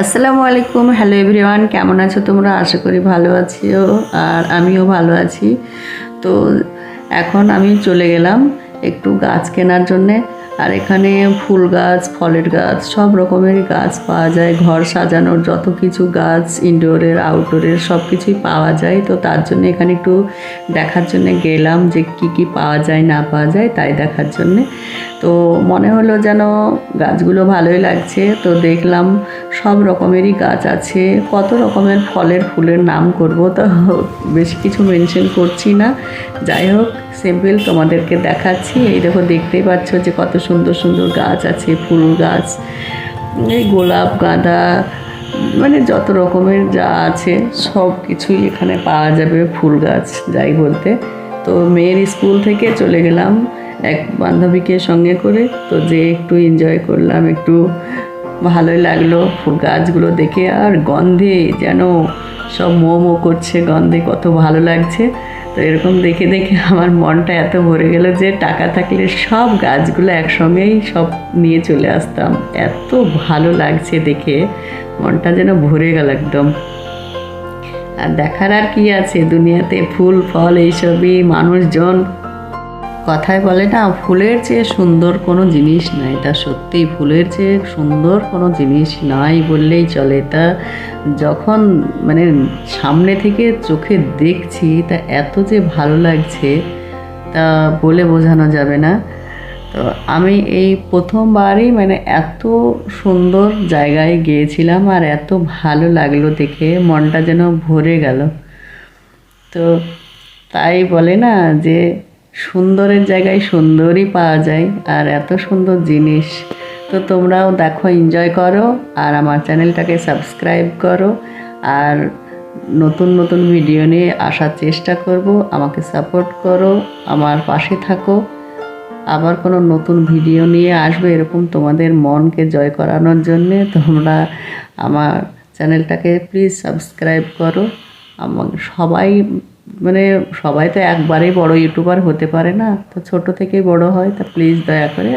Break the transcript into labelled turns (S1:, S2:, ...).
S1: আসসালামু আলাইকুম। Hello everyone কেমন আছো তোমরা? আশা করি ভালো আছিও, আর আমিও ভালো আছি। তো এখন আমি চলে গেলাম একটু গাছ কেনার জন্যে। আর এখানে ফুল গাছ, ফলের গাছ, সব রকমেরই গাছ পাওয়া যায়। ঘর সাজানোর যত কিছু গাছ ইনডোরের আউটডোরের সব কিছুই পাওয়া যায়। তো তার জন্য এখানে একটু দেখার জন্য গেলাম যে কি কি পাওয়া যায়, না পাওয়া যায়, তাই দেখার জন্যে। তো মনে হলো যেন গাছগুলো ভালোই লাগছে। তো দেখলাম সব রকমেরই গাছ আছে। কত রকমের ফলের ফুলের নাম করব তো বেশি কিছু মেনশন করছি না। যাই হোক সিম্পল তোমাদেরকে দেখাচ্ছি। এই দেখো, দেখতেই পাচ্ছ যে কত সুন্দর সুন্দর গাছ আছে, ফুল গাছ, এই গোলাপ, গাঁদা মানে যত রকমের যা আছে, সব কিছুই এখানে পাওয়া যাবে ফুল গাছ, যাই বলতে। তো মেয়ের স্কুল থেকে চলে গেলাম এক বান্ধবীকে সঙ্গে করে। তো যে একটু এনজয় করলাম, একটু ভালোই লাগল, ফুল গাছগুলো দেখে আর গন্ধে যেন সব মো মো করছে গন্ধে, কত ভালো লাগছে। তো এরকম দেখে দেখে আমার মনটা এত ভরে গেল যে টাকা থাকলে সব গাছগুলো একসঙ্গেই সব নিয়ে চলে আসতাম। এত ভালো লাগছে দেখে, মনটা যেন ভরে গেল একদম। আর দেখার আর কি আছে? দুনিয়াতে ফুল, ফল, এইসবই মানুষজন কথায় বলে না, ফুলের চেয়ে সুন্দর কোনো জিনিস নাই। এটা সত্যিই ফুলের চেয়ে সুন্দর কোনো জিনিস নাই বললেই চলে। তা যখন মানে সামনে থেকে চোখে দেখছি, তা এত যে ভালো লাগছে, তা বলে বোঝানো যাবে না। তো আমি এই প্রথমবারই মানে এত সুন্দর জায়গায় গিয়েছিলাম আর এত ভালো লাগল দেখে, মনটা যেন ভরে গেল। তো তাই বলে না যে সুন্দরের জায়গায় সুন্দরই পাওয়া যায় আর এত সুন্দর জিনিস। তো তোমরাও দেখো এনজয় করো আর আমার চ্যানেলটাকে সাবস্ক্রাইব করো আর নতুন নতুন ভিডিও নিয়ে আসার চেষ্টা করব। আমাকে সাপোর্ট করো, আমার পাশে থাকো। আবার কোনো নতুন ভিডিও নিয়ে আসবে এরকম তোমাদের মনকে জয় করানোর জন্যে। তোমরা আমার চ্যানেলটাকে প্লিজ সাবস্ক্রাইব করো। আমার সবাই মানে সবাই তো একবারেই বড় ইউটিউবার হতে পারে না। তো ছোট থেকেই বড় হয়, তা প্লিজ দয়া করে